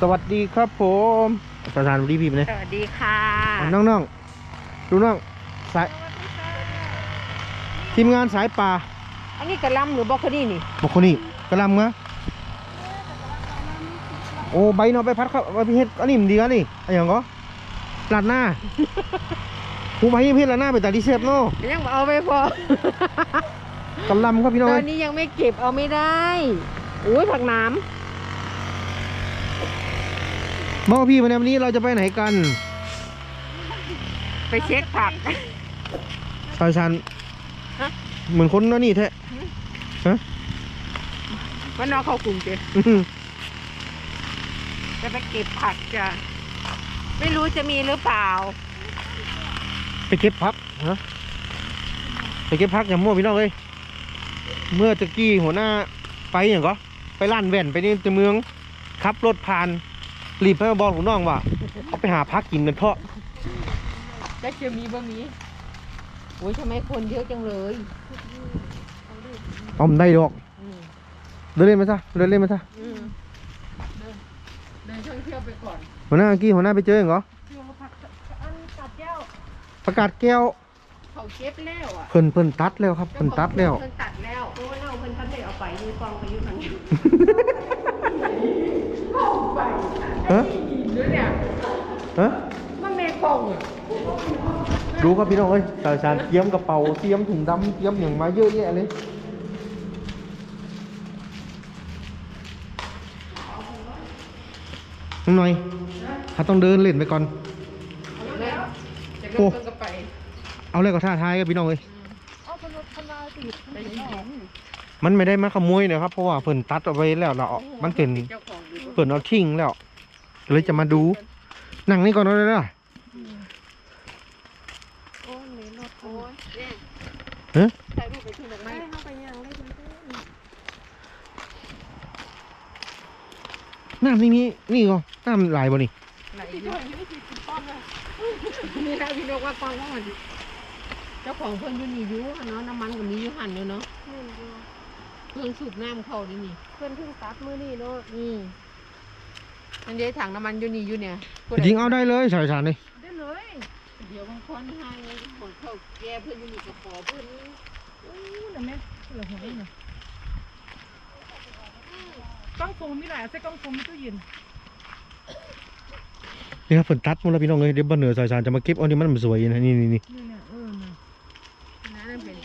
สวัสดีครับผมสถานบดีพิมพ์เนี่ยสวัสดีค่ะน้องน้องๆดูน้องสายทีมงานสายป่า อันนี้กระหลำหรือบรอกโคลี่นี่บอกคนนี้กระลำงะโอ้ใบเนาะใบพัดครับใบเฮ็ดอันนี้มันดีกันนี่อะไรอย่างก็ลาดหน้าหูใบยังเฮ็ดลาดหน้าไปแต่ดีเซฟเนาะยังเอาไม่พอกระลำครับพี่น้องตอเอ้นยนี้ยังไม่เก็บเอาไม่ได้อุ้ยผักหน้ บอกพี่วันนี้เราจะไปไหนกันำไปเช็คผักชายชันฮะเหมือนคนนั่นนี่แท้ว่านอกเขากลุ่มเจอื้อหือจะไปเก็บผักจ้ะไม่รู้จะมีหรือเปล่า ไปเก็บพักฮะไปเก็บพักอย่างมั่วพี่น้องเลยเมื่อตะกี้หัวหน้าไปอย่างก็ไปล้านแว่นไปนี่ตัวเมืองขับรถผ่าน รีบให้มาบอกผมน้องว่าเอาไปหาพักกินกันเถอะแล้วจะมีบ่มีโอ้ยทำไมคนเยอะจังเลยเอามันได้ดอกอืมเดินเล่นมาซะเดินเล่นมาซะอืมเดินเดินท่องเที่ยวไปก่อนหัวหน้าเมื่อกี้หัวหน้าไปเจออย่างเหรอผักอันกัดแก้วประกาศแก้วเขาเก็บแล้วอะเพิ่นเพิ่นตัดแล้วครับเพิ่นตัดแล้วเพิ่นตัดแล้วโอ้ยเอาเพิ่นพันได้เอาไปยืนกองไปยืนทางนี้ ฮะด้วยเนี่ยฮะมันเมกองอะดูครับพี่น้องเอ้ยสาวชานเตรียมกระเป๋าเตรียมถุงดำเตรียมอย่างมาเยอะแยะเลยน้องหน่อยเขาต้องเดินเล่นไปก่อนจะโอ้เริ่มต้นก็ไปเอาเลยก็ท่าทายกับพี่น้องเลยเอาพนพนาสิไปยินมันไม่ได้มาขโมยนะครับ เพราะว่าเพิ่นตัดเอาไว้แล้วเราเอามันเป็นเจ้าของดูเพิ่นเอาทิ้งแล้ว เลยจะมาดู นั่งนี่ก่อนเลยนะโอ้ยเมรถโอ้ยเนี่ยฮะถ่ายรูปไปที่ดอกไม้เข้าไปยังได้ยังน้ำนี่มีนี่ก็น้ำไหลบ่นี่ไหนอยู่นี่นะพี่นกว่าฟังว่ามันเจ้าของเพิ่นอยู่นี่อยู่เนาะน้ำมันก็มีอยู่หันเลยเนาะเครื่องสูบน้ำเข้าดินี่ เพื่อนเพิ่งตัดมือนี่เนาะอืม อันนี้ถังน้ำมันอยู่นี่อยู่เนี่ยจริงเอาได้เลยสาวชานนี่ได้เลย เดี๋ยวบางคนให้คนเข้าแย่เพื่อนอยู่นี่ก็ขอเพื่อนอู้น่ะแม่เหลือหัวนี่น่ะกล้องโฟมมีหลายใส่กล้องโฟมมีตู้เย็นนี่ครับเพิ่นตัดหมดแล้วพี่น้องเลยเดี๋ยวบ้านเหนือสาวชานจะมาเก็บเอานี่มันสวยนะนี่นี่นี่นี่เนี่ยเออน่ะอันนั้นเป็น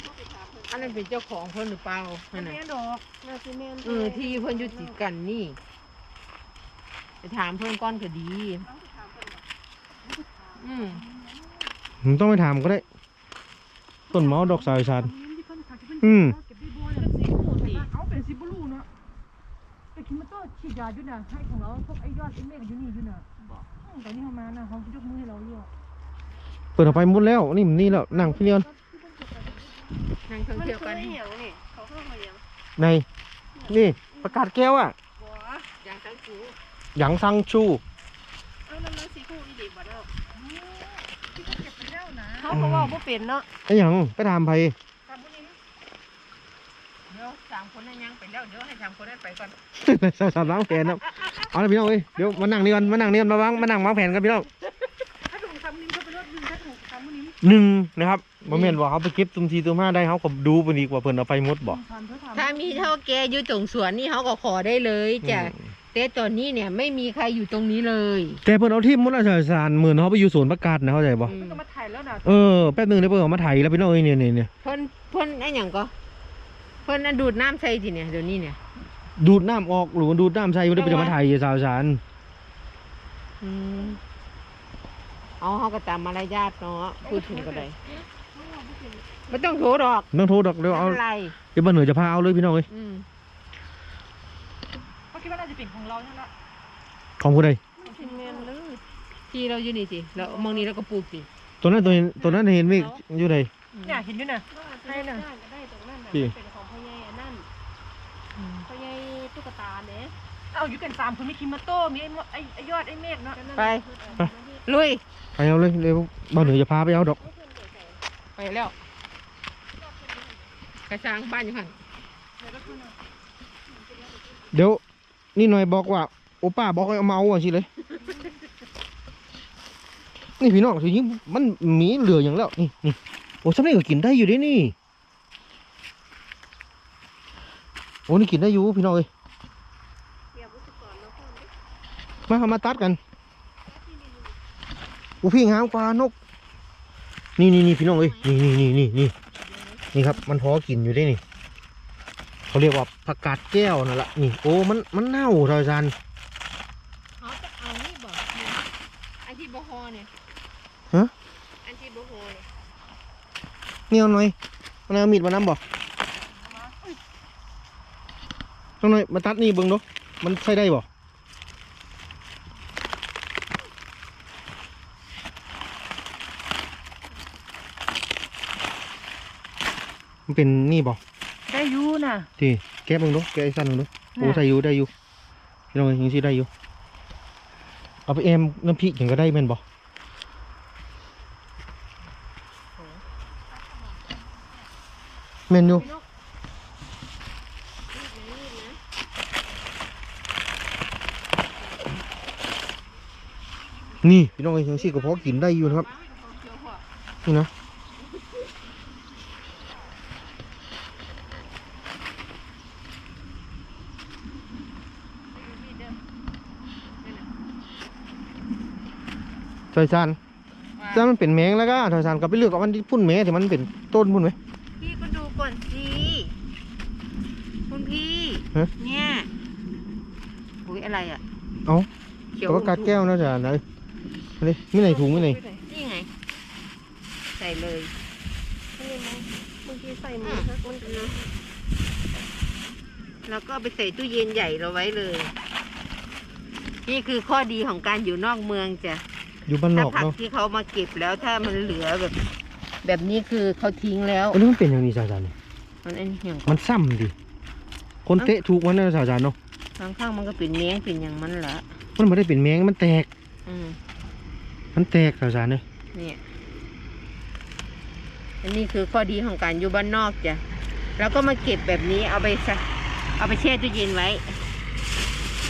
อันนั้นเป็นเจ้าของเพิ่นหรือเปล่าอันแม่นั้นดอกน่าสิแม่นเออที่เพิ่นอยู่ติดกันนี่ ไปถามเพิ่นก้อนก็ดี อืมผมต้องไปถามก็ได้ ต้นเมาดอกสาวชานที่เพิ่นขาดที่เพิ่นอืมเก็บได้บ่เนี่ยเป็นสีหูสิเอาเป็นสีบลูเนาะไปคิดมาต้ฉีดยาอยู่น่ะให้ของเราพวกไอ้ยอดไอ้เมฆอยู่นี่อยู่น่ะอืมตอนนี้เขามาน่ะเขายกมือให้เราอยู่อะเปิดออกไปหมดแล้ว นี่มันนี่แล้วนั่งพี่เลียนนั่งท่องเที่ยวกันเขาเข้ามาเลี้ยงในนี่ประกาศแก้วอะ บัว อย่างทั้งคู่ หยางซังชูเอาน้ำมันสีหูอีดีบ่เนาะที่เขาเก็บไปแล้วนะเขาบอกว่าบ่เป็นเนาะไอ้หยังไปถามไผตามพวกนี้เดี๋ยวสามคนนั้นยังไปแล้วเดี๋ยวให้สามคนนั้นไปก่อนสาวชานวางแผนครับเอาละพี่น้องเอ้ยเดี๋ยวมานั่งนี่กันมานั่งนี่กันมาวางมานั่งวางแผนกันพี่น้องถ้าถูกทำนิ้มก็ไปรถดึงถ้าถูกทำนิ้มหนึ่งนะครับบ่แม่นว่าเขาไปเก็บตุมทีตุมห้าได้เขาก็ดูไปดีกว่าเพิ่นเอาไปหมดบ่ทำเพื่อทำถ้ามีเท่าแกอยู่ตรงสวนนี่เขาก็ขอได้เลยจ้ะอืม แต่ตอนนี้เนี่ยไม่มีใครอยู่ตรงนี้เลยแต่เพิ่นเอาที่หมดแล้วสาวชานเหมือนเขาไปอยู่สวนประกาศนะเข้าใจบ่อืมก็มาถ่ายแล้วนะเออแป๊บหนึงเดี๋ยวเพิ่นเอามาไถแล้วพี่น้องเอ้ยเนี่ยเนี่ยเนี่ยเพิ่นเพิ่นไอ้หยังก็เพิ่นอันดูดน้ำใส่ทีเนี่ยเดี๋ยวนี้เนี่ยดูดน้ำออกหรือว่าดูดน้ำใส่บ่ได้ไปจะมาไถสาวชานอืมเอาเขาก็ตามมารยาทเนาะพูดถึงก็ได้ไม่ต้องโทรดอกต้องโทรดอกเดี๋ยวเอาไม่เป็นไรเดี๋ยวบ้านเหนือจะพาเอาเลยพี่น้องเอ้ยอืมเขา คิดว่าน่าจะเป็นของเราใช่ไหมล่ะของผู้ใดที่แม่นเลยที่เราอยู่นี่สิแล้วมองนี้เราก็ปลูกสิตัวนั้นตัวนี้ตัวนั้นเห็นมีอยู่ไหนเนี่ยเห็นอยู่น่ะได้น่ะได้ตรงนั้นน่ะพี่เป็นของพ่อใหญ่อันนั้นอืมพ่อใหญ่ตุ๊กตาเนี่ยเอาอยู่กันสามคนมีคิมาโต้มีไอ้มไอ้ไอ้ยอดไอ้เมฆเนาะไปลุยไปเอาเลยเร็วบ้านเหนือจะพาไปเอาดอก ไปแล้วกระช้างบ้านอยู่หันเดี๋ยว นี่หน่อยบอกว่าโอป้าบอกให้เอามาเอาอะสิเลย นี่พี่น้องทีนี้มันมีเหลืออย่างแล้วนี่นี่โอ้สำเร็จก็กินได้อยู่ดินี่โอ้นี่กินได้อยู่พี่น้องเอ้ยมาพ่อดิมาเอามาตัดกันโอ้พี่งามกว่านก นี่นี่นี่พี่น้องเอ้ยนี่นี่นี่นี่นี่นี่ครับ มันพอกินอยู่ได้นี่ เขาเรียกว่าผักกาดแก้วนั่นแหละนี่โอ้มันมันเน่าทอยซันเขาจะเอานี่บอกอันที่บฮอเนี่ยฮะอันที่บฮอเนี่ยนี่เอาหน่อยมันเอามีดมานำบ่ต้องหน่อยมาตัดนี่เบิ่งดูมันใช้ได้บ่มันเป็นนี่บ่ได้ อยู่น่ะที่แกะเบิ่งดูแกะไอ้สั้นเบิ่งดูโอ้ใส่อยู่ได้อยู่พี่น้องเอ้ยยังสิได้อยู่เอาไปแอมน้ำพริกหยังก็ได้แม่นบ่แม่นอยู่นี่พี่น้องเอ้ยยังสิก็พอกินได้อยู่นะครับนี่นะ ถอยซานถ้ามันเป็นแมงแล้วก็ถอยซานก็ไปเลือกเอามันที่พุ่นแมงที่มันเป็นต้นพุ่นไหม พี่ก็ดูก่อนสิคุณพี่ฮะ เนี่ยอุ้ยอะไรอะเอ้าเขียวก็กัดแก้วนะจ๊ะนะนี่ไม่ไหนถุงไม่ไหนนี่ไง ใส่เลย อันนี้มั้งบางทีใส่หมูสักมันก็นะแล้วก็เอาไปใส่ตู้เย็นใหญ่เราไว้เลย นี่คือข้อดีของการอยู่นอกเมืองจ้ะ อยู่บ้านนถ้าอกผักเนาะที่เขามาเก็บแล้วถ้ามันเหลือแบบ แบบนี้คือเขาทิ้งแล้วอันนี้มันเป็นอย่างนี้จ้ะจ๊ะนี่มันไอ้นี่อย่างมันซ้ำดิคนเตะถูกมันนะจ๊ะจ๊ะเนาะข้างข้างๆมันก็เป็นแมงเป็นอย่างมันละมันไม่ได้เป็นแมงมันแตก อืมมันแตกจ๊ะจ๊ะเนี่ยเนี่ยอันนี้คือข้อดีของการอยู่บ้านนอกจ้ะแล้วก็มาเก็บแบบนี้เอาไปซะเอาไปแช่ตู้เย็นไว้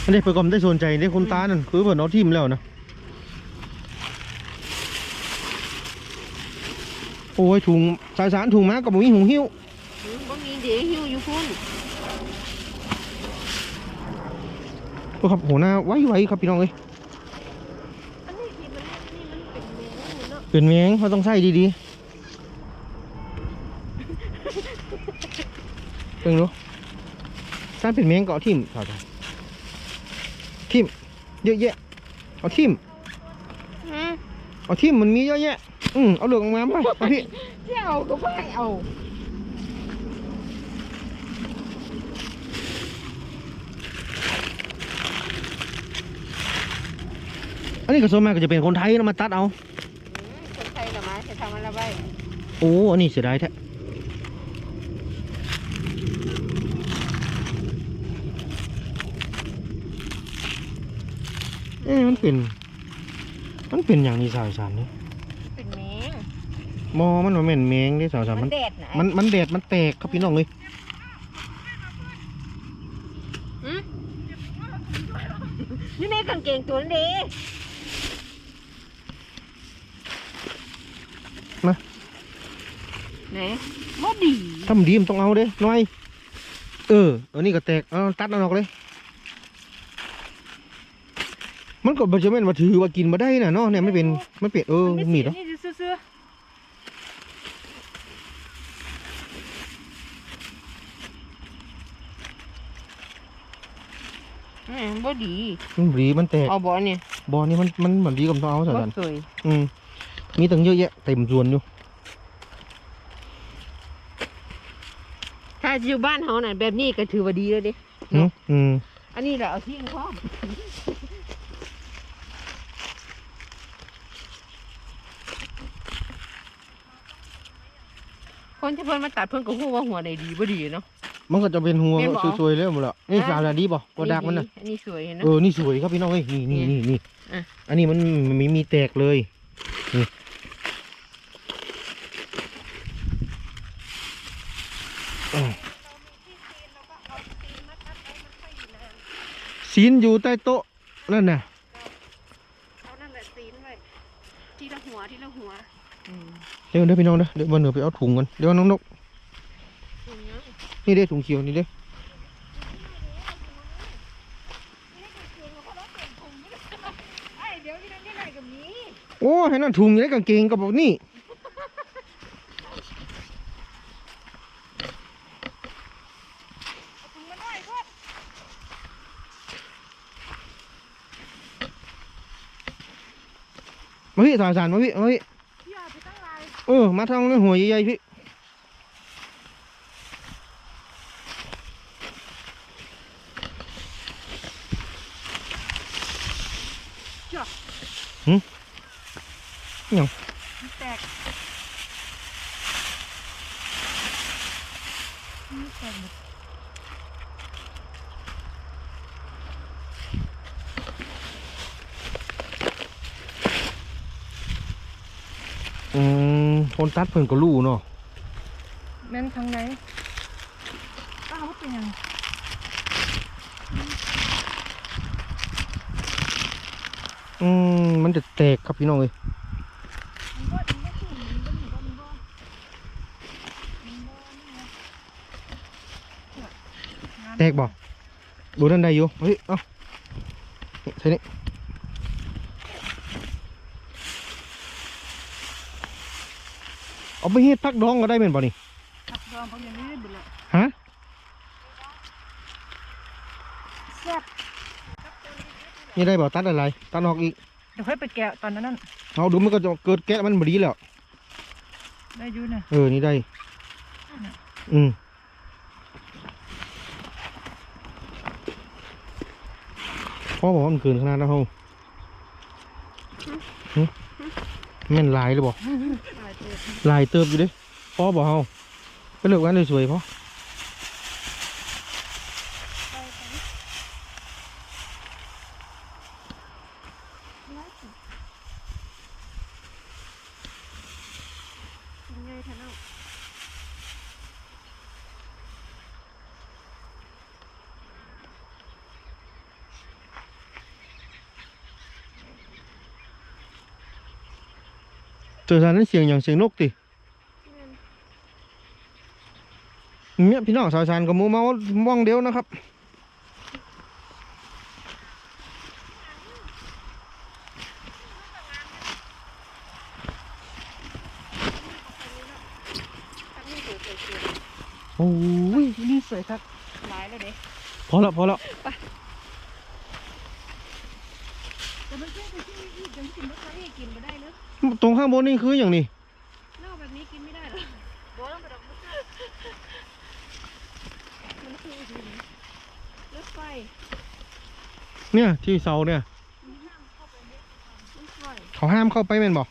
อันนี้เปิดกลมได้สนใจได้คนตานั่นคือเปิดเอาทิมแล้วนะ โอ้ยถุงสายสารถุงมากับมีหุงหิ้วอืมบ่มีเดี๋ยวหิ้วอยู่พุ่นโอ้ครับโหหน้าไว้ไว้ครับพี่น้องเอ้ยอันนี้ที่มันนี่มันเป็นแมงเนาะเป็นแมงเขาต้องใส่ดีๆเพิ่งรู้ถ้าเป็นแมงก็เอาทิมถอดทิมเยอะแยะเอาทิมฮะเอาทิมมันมีเยอะแยะ อืมเอาเหลืองมาไปเอาพี่เจ้าก็ไม่เอาอันนี้ก็ส่วนมากก็จะเป็นคนไทยนะมาตัดเอา คนไทยเหรอมาจะทำอะไรไว้โอ้ อันนี้เสียดายแท้เอ๊ะมันเป็น มันเป็นอย่างนี้สาวสารนี่เป็นแมง มอมันมันเหม็นแมงที่สาวสารมัมันนแดดนะมันมันแดดมันแตกครับพี่น้องเลยหืมนี่ในกางเกงตัวนี้ไหนบ่ดีทำดีมนต้องเอาเด้น้อย เอออันนี้ก็แตกเอาตัดเอาออกเลย มันก็บ่จะแม่นว่าถือว่ากินมาได้น่ะเนาะเนี่ยไม่เป็นมันเป็นเออมีดเหรอนี่ซื่อ แหมบ่ดีมันดีมันแตกเอาบ่เนี่ยบอนี่มันมันเหมือนดีกับต้องเอาสาวบ่สารสวยอืมมีตั้งเยอะแยะเต็มส่วนอยู่ถ้าอยู่บ้านเฮาน่ะแบบนี้ก็ถือว่าดีแล้วเด้อืมอืมอันนี้แหละเอาทิ้งพร้อมคนที่เพิ่นมาตัดเพิ่นก็ฮู้ว่าหัวใดดีบ่ดีเนาะ มันก็จะเป็นหัวแม่นบ่ สวยๆเลยหมดละนี่อะสาวสารดีป่ะกระดักมันน่ะอันนี้สวยเห็นเนาะเออนี่สวยครับพี่น้องเอ้ยนี่นี่นี่นี่อะ อันนี้มันมันมีมีแตกเลยนี่อ้าวซีนอยู่ใต้โต๊ะนั่นน่ะเอานั่นแหละซีนไว้ทีละหัวทีละหัว อืม เดี๋ยวเดี๋ยวพี่น้องเด้อเดี๋ยววันเหนือไปเอาถุงกันเดี๋ยวน้องนกอย่างเงี้ย นี่เด้ถุงเขียวนี่เด้ไอ้เดี๋ยวนี่นั่นนี่ไหนกับนี้โอ้ให้นั่นถุงอยู่ในกางเกงกับบอกนี่ถุงมาหน่อยก็มาพี่สายสารมาพี่มาพี่อย่าไปตั้งลายเออมาทางนั้นหัวใหญ่ๆพี่ มันแตกอืมคนตัดเพิ่นก็รู้เนาะแม่นทางไหนป้าว่าเป็นหยังอืม มันจะแตกครับพี่น้องเอ้ยมันบ่มันบ่ถูกมันบ่หนีบ่มันบ่มันบ่นี่ไงเนี่ยงานแตกบ่ดูนั่นได้อยู่เฮ้ยเอ้านี่ใช่นี่เอาไปเฮ็ดพักดองก็ได้แม่นบ่นี่ผักดองเขาอย่างนี้บุญละฮะแซ่บนี่ได้บ่ตัดอะไรตัดออกอีก เดี๋ยวค่อยไปแกะตอนนั้นนั่นเอาดูมันก็จะเกิดแก๊สมันบดีแล้วได้อยู่นะเออนี่ได้ อืมพ่อบอกว่ามันเกินขนาดนั้นเฮาหึแม่นหลายเลยบอกลายเติมหลายเติบอยู่เด้พ่อบอกเฮาไปเลือกวันสวยๆพ่อ ยังไงท่านเอาเจอสารนั้นเสียงอย่างเสียงนกติแม่นเนี่ยพี่น้องสาวสารกับหมูเมาม่องเดียวนะครับ ตั้งนี่สวยสวยสวย โอ้ ยนี่สวยครับลายแล้วเด้พอแล้วพอแล้วแต่มันแค่ไปที่นี่อีกยังกินไม่ได้กินไม่ได้เนอะตรงข้างบนนี่คืออย่างนี้นอกแบบนี้กินไม่ได้หรอบอกต้องไปดอกมันมันคือหินรถไฟเนี่ยที่เสาเนี่ยรถไฟเขาห้ามเข้าไปแม่นบอก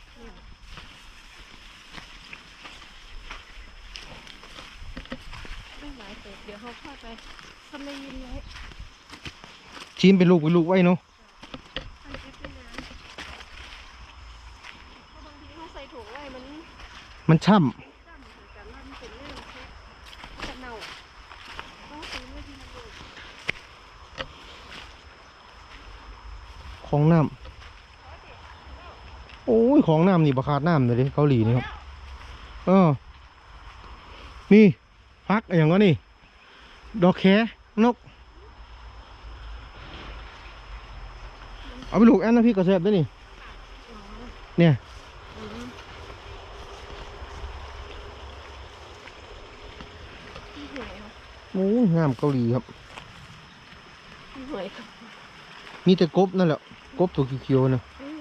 ไม่หลายเติบเดี๋ยวเขาเข้า ไปทำในยินไว้ชิมเป็นลูกเป็นลูกไว้เนาะทำเก็บไว้นานเพราะบางทีเขาใส่ถุงไว้มันมันช่จ้ำเหมือนกันว่ามันเป็นเรื่องแค่จะเน่าต้องซื้อไม่ดีเลยำของน้ำโอ้ยของน้ำนี่บาขาดน้ำเลยดิเกาหลีนี่ครับเออนี่พักอะไรอย่างก็นี่ ดอกแคนก เอาไปลูกแอนนะพี่กระเซบด้วยนี่ เนี่ยที่หวยค่ะโอ้ยงามเกาหลีครับที่หวยค่ะมีแต่กบนั่นแหละ กบตัวเขียวๆนะ อืม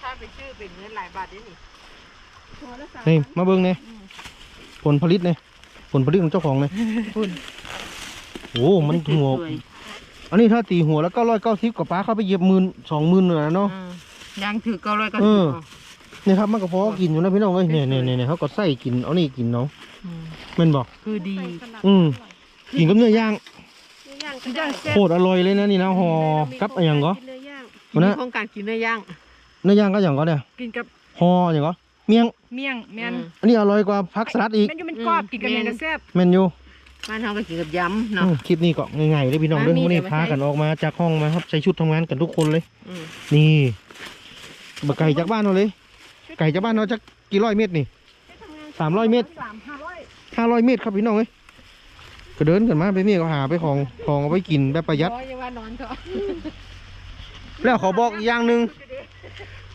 ถ้าไปชื่อเป็นเงินหลายบาทได้นี่หัวละสามนี่พันมาเบิ่งเนี่ยผลผลิตเนี่ยผลผลิตของเจ้าของเนี่ยคุณโอ้มันหัวสวยอันนี้ถ้าตีหัวแล้วก็ร้อยเก้าสิบกับป้าเข้าไปเหยียบหมื่นสองหมื่นเลยนะเนาะอืมยางถือเก้าร้อยเก้าเอสิบอเนี่ยครับมันก็พอกินอยู่นะพี่น้องเอ้ยเนี่ยเนี่ยเนี่ยเขาก็ใส่กินเอานี่กินเนาะมแม่นบอกคือดีใส่ขนาดอืมเท่าไหร่กินกับเนื้อย่างเนื้อย่างก็ย่าได้งแซ่บโคตรอร่อยเลยนะนี่นะห่อกับอะไรอย่างก็กินเนื้อย่างวันนั้นมีโครงการกินเนื้อย่าง เนื้อย่างก็อย่างก็เนี่ยกินกับห่ออย่างก็หเมียงเมี่ยงแม่นอันนี้อร่อยกว่าผักสลัดอีกแม่นอยู่มันกรอบกินกับเมี่ยงก็แซ่บแม่นอยู่บ้านเฮาก็กินกับยำอืเนาะมคลิปนี้ก็ง่ายๆเลยพี่น้องเด้ออะมีวันนี้แต่ว่าพากันออกมาจากห้องมาครับใส่ชุดทำงานกันทุกคนเลยอืมนี่บะไก่จากบ้านเราเลย ไก่จากบ้านเราจากกี่ร้อยเมตรนี่สามร้อยเมตรสามห้าร้อยห้าร้อยเมตรครับพี่น้องเอ้ยก็เดินกันมาไปนี่ก็หาไปของของเอาไว้กินแบบประหยัดโอ้ยอย่าว่านอนเถอะแล้วเขาบอกอีกอย่างหนึ่ง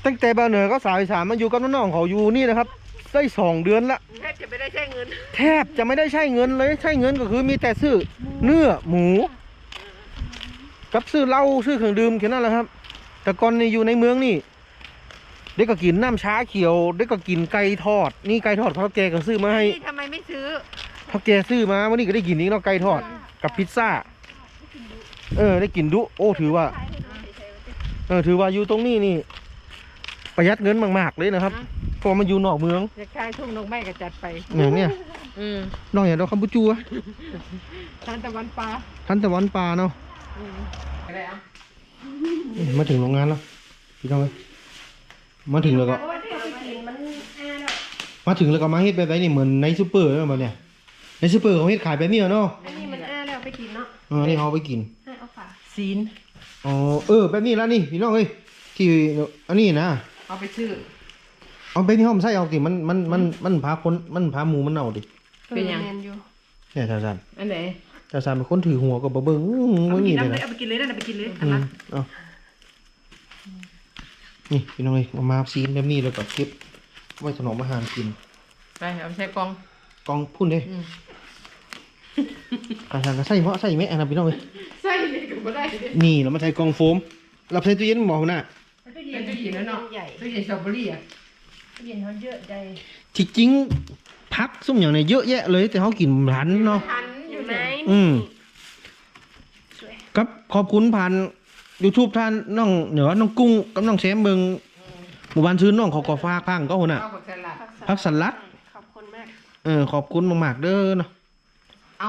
ตั้งแต่เบาเหนือก็สาวอีสามมาอยู่กับน้องๆเขาอยู่นี่นะครับ ได้สองเดือนละ แทบจะไม่ได้ใช้เงินแทบจะไม่ได้ใช้เงินเลยใช้เงินก็คือมีแต่ซื้อเนื้อหมู กับซื้อเหล้าซื้อเครื่องดื่มแค่นั้นแหละครับ แต่ก่อนนี่อยู่ในเมืองนี่ เด็กก็กินน้ำชาเขียว เด็กก็กินไก่ทอด นี่ไก่ทอดเขาแกก็ซื้อมาให้นี่ทำไมไม่ซื้อเขาแกซื้อมาวันนี้ก็ได้กินนี่เนาะไก่ทอดกับพิซซ่า เออได้กินดุโอ้ถือว่า เออถือว่าอยู่ตรงนี้นี่ ประหยัดเงินมากๆเลยนะครับเพราะว่ามันอยู่นอกเมืองจะขายทุ่งนกไม้ก็จัดไปเนี่ยเนี่ยอืมนอกจากดอกคัมพูจัวทานตะวันปลาทันตะวันปลาเนาะอืมอะไรอะมาถึงโรงงานแล้วพี่น้องเอ้ยมาถึงแล้วก็เพราะว่าที่เอาไปกินมันแอร์แล้วมาถึงแล้วก็มาเฮ็ดแบบนี้เหมือนในซูเปอร์แล้วมาเนี่ยในซูเปอร์เขาเฮ็ดขายแบบนี้เนาะอันนี้มันแอร์แล้วไปกินเนาะเออนี่เขาเอาไปกินให้เอาฝาศีลอ๋อเออแบบนี้แล้วนี่พี่น้องเอ้ยที่อันนี้นะ เอาไปซื้อเอาไปที่ห้องใส่เอาสิมันมันมันมันพาคนมันพาหมูมันเน่าดิเป็นยังแมนอยู่เนี่ยชาซันอันไหนชาซันเป็นคนถือหัวก็บ่เบิ่งอื้อเอาไม่ไปมีกินเลยน้ำเลยนะเอาไปกินเลยนั่นเอาไปกินเลยอัอืนมนั้นเอานี่พี่น้องเอ้ยเอามาซีนแบบนี้แล้วก็เก็บไว้ถนอมอาหารกินไปเอาไปใส่กล่องกองพุ่นเด้อืมกาซันก็ใส่เหมาะใส่แม่อันนะพี่น้องเอ้ยใส่เลยก็บ่ได้เด้นี่แล้วมาใส่กองโฟมรับใส่ตู้เย็นหมอหัวหน้าแล้วก็ เป็เย็นนตู้เย็นแล้วเนาะใหญ่ตู้เย็นสตรอเบอรี่อะเย็นเขาเยอะใจที่จริงพักซุ่มอย่างเนี่ยเยอะแยะเลย แต่เขากินทันเนาะทันออยู่ยู่ไหไหนมอืมสวยกับขอบคุณผ่าน YouTube ท่านน้องเหนือน้องกุ้งกับน้องแซมเบิงหมู่บ้านซื้อน้องเขาก็ฝากพังก็หุ่นอะเอาผักสลัดผักสลัดขอบคุณมากเออขอบคุณมากๆเด้อเนาะเอา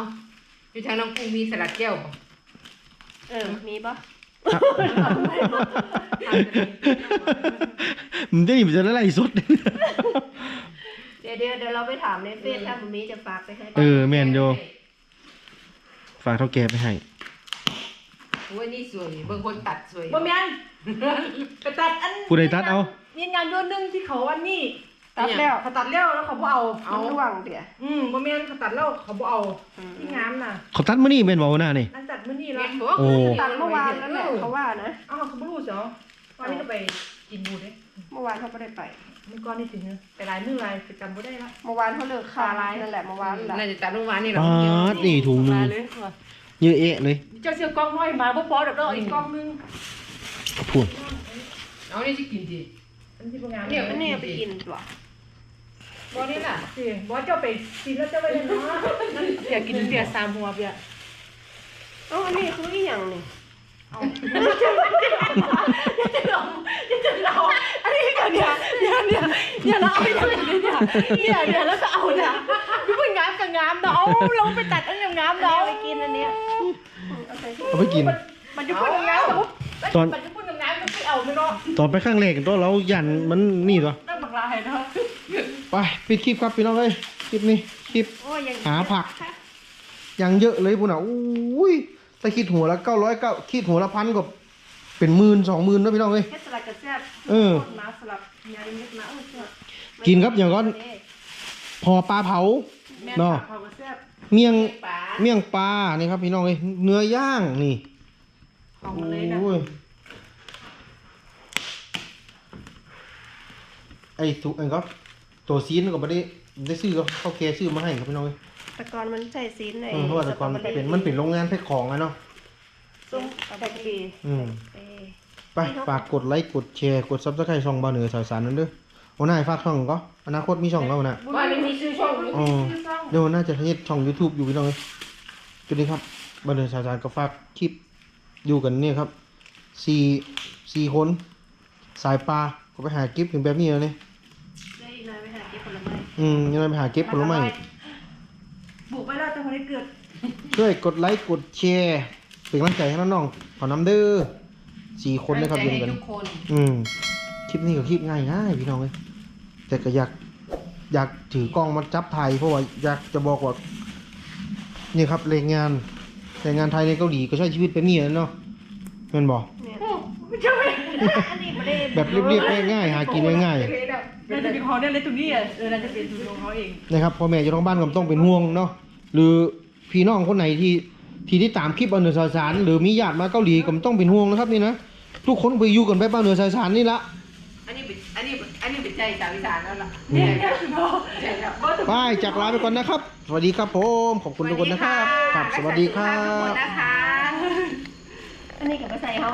อยู่ทางน้องกุ้งมีสลัดแก้วบ่เออมีปะ มันได้มันจะไล่สด เดี๋ยวเดี๋ยวเดี๋ยวเราไปถามในเฟซถ้ามันมีจะฝากไปให้เออแม่นโยฝากเท่าแกไปให้โอ้ยนี่สวยเบิ่งคนตัดสวยบ่แม่นไปตัดอันผู้ใดตัดเอายินงานโยนหนึงที่เขาอันนี้ตัดแล้วเขาตัดแล้วแล้วเขาบ่เอาเอาระวังเดี๋ยวอืมบ่แม่นเขาตัดแล้วเขาบ่เอาที่งามน่ะเขาตัดมื้อนี้เป็นบ่หัวหน้านี่นั่นตัดมื้อนี้แม่แล้วนบ่โอ้ตัดเมื่อวานแล้วแหละเขาว่านะเอ้าเขาบ่รู้เจ้าวั นนี้ก็ไปกินบูดเด้เมื่อวานเขาไม่ได้ไป มันก่อนนี่ถึงเนอะไปหลายมื้อหลายไปจำบ่ได้ละเมื่อวานเขาเลิกคาไลน์นั่นแหละเมื่อวานแหละน่าจะตัดเมื่อวานนี่หรปอาดนี่ถุงหนึงมาเลยว่ะเยอะแยะเลยเจ้าเสียวกล้องน้อยมาบ่พอดอกเด้ออีกกล้องนึงพูดเอานี่สิกินดิอันที่บ่งามเนี่เนี่ยยอันนี้เอาไปกินตัวบ่นี่ล่ะสิบ่เจ้าไปกินแล้วเจ้าไปเนาะนั่นเสียกินเบียร์สามหัวเบียร์เอ้าอันนี้คืออีหยังนี่เอา จะลองจะลองอันนี้ก็เนี่ยเนี่ยเนี่ยเนี่ยเราเอาไปทำอะไรเนี่ยเนี่ยเนี่ยแล้วก็เอาเนี่ยพี่เพิ่งงามกับงามเนาะเอาลงไปตัดอันงามอันๆเนาะนี้เอาไปกินอันเนี้ยเอาไปกิน มันจะพูดงามแต่ตอน มันจะพูดงามก็ไม่เอาไม่เนาะตอนไปข้างแรกตัวเรายันมันนี่ตัวนั่นบักลายเนาะไปปิดคลิปครับพี่น้องเอ้ยคลิปนี้คลิป โอ้ยยังหาผัก ยังเยอะเลยพุ่นอะอุ้ยแต่คิดหัวละเก้าร้อยเก้าคิดหัวละพันก็ เป็นหมื่นสองหมื่นนะพี่น้องเอ้ยแค่สลัดกับแซ่บเออโคตรมาสลับยายนิดนะเออแซ่บกินครับอย่างก้อนเด้พอปลาเผา แม่เนาะเขาก็แซ่บเมี่ยงปลาเมี่ยงปลานี่ครับพี่น้องเอ้ยเนื้อย่างนี่เอามาเลยนะโอ้ยไอ้ทุกอันก็ตัวซีนก็ไม่ได้ได้ซื้อเขาเขาแกซื้อมาให้ครับพี่น้องเอ้ยแต่ก่อนมันใส่ซีนในเออเพราะว่าแต่ก่อนมันเป็นมันเป็นโรงงานแพ็คของอะเนาะ ส้มตะกีอืม เอ้ย ไปฝากกดไลค์กดแชร์กดซับสไครต์ช่องบ้านเหนือสาวสารนั่นเด้อโอ้นายฝากช่องก็อนาคตมีช่องแล้วนะว่านี่มีชื่อช่องอ๋อเดี๋ยวน่าจะเฮ็ดช่อง YouTube อยู่พี่น้องเอ้ยจุดนี้ครับบ้านเหนือสาวสารก็ฝากคลิปอยู่กันเนี่ยครับสี่สี่คน สายปลาก็ไปหาเก็บถึงแบบนี้เลยได้นายไปหาเก็บผลไม้อืมยังไงไปหาเก็บผลไม้บุกไปแล้วแต่คนนี้เกิดช่วยกดไลค์กดแชร์เป็นกำลังใจให้น้องๆขอน้ำเด้อ สี่คนนะครับอยู่ให้กัน ทุกคนอืมคลิปนี้ก็คลิปง่ายง่ายๆพี่น้องเลยแต่ก็อยากอยากถือกล้องมาจับไทยเพราะว่าอยากจะบอกว่านี่ครับแรงงานแรงงานไทยในเกาหลีก็ใช้ชีวิตแบบนี้แหละเนาะแม่นบอกอันนี้ไม่ได้แบบเรียบๆง่ายๆหากินง่ายๆน่าจะเป็นเขาเนี่ยเลยตรงนี้อะเออน่าจะเป็นตัวของเขาเองนะครับพ่อแม่อยู่ท้องบ้านก็ต้องเป็นห่วงเนาะหรือพี่น้องคนไหนที่ ที่ที่ตามคลิปบ้านเหนือสายสารหรือมีญาติมาเกาหลีก็ต้องเป็นห่วงนะครับนี่นะทุกคนไปอยู่กันไปบ้านเหนือสายสารนี่ละอันนี้เป็นอันนี้เป็นอันนี้เป็นใจสาวอีสานแล้วล่ะเนี่ยเนี่ยคือเขาใจแล้วบายจากลาไปก่อนนะครับ สวัสดีครับผมขอบคุณทุกคนนะครับครับสวัสดีครัทุกคนบนะคะ อันนี้กับภาษาเขา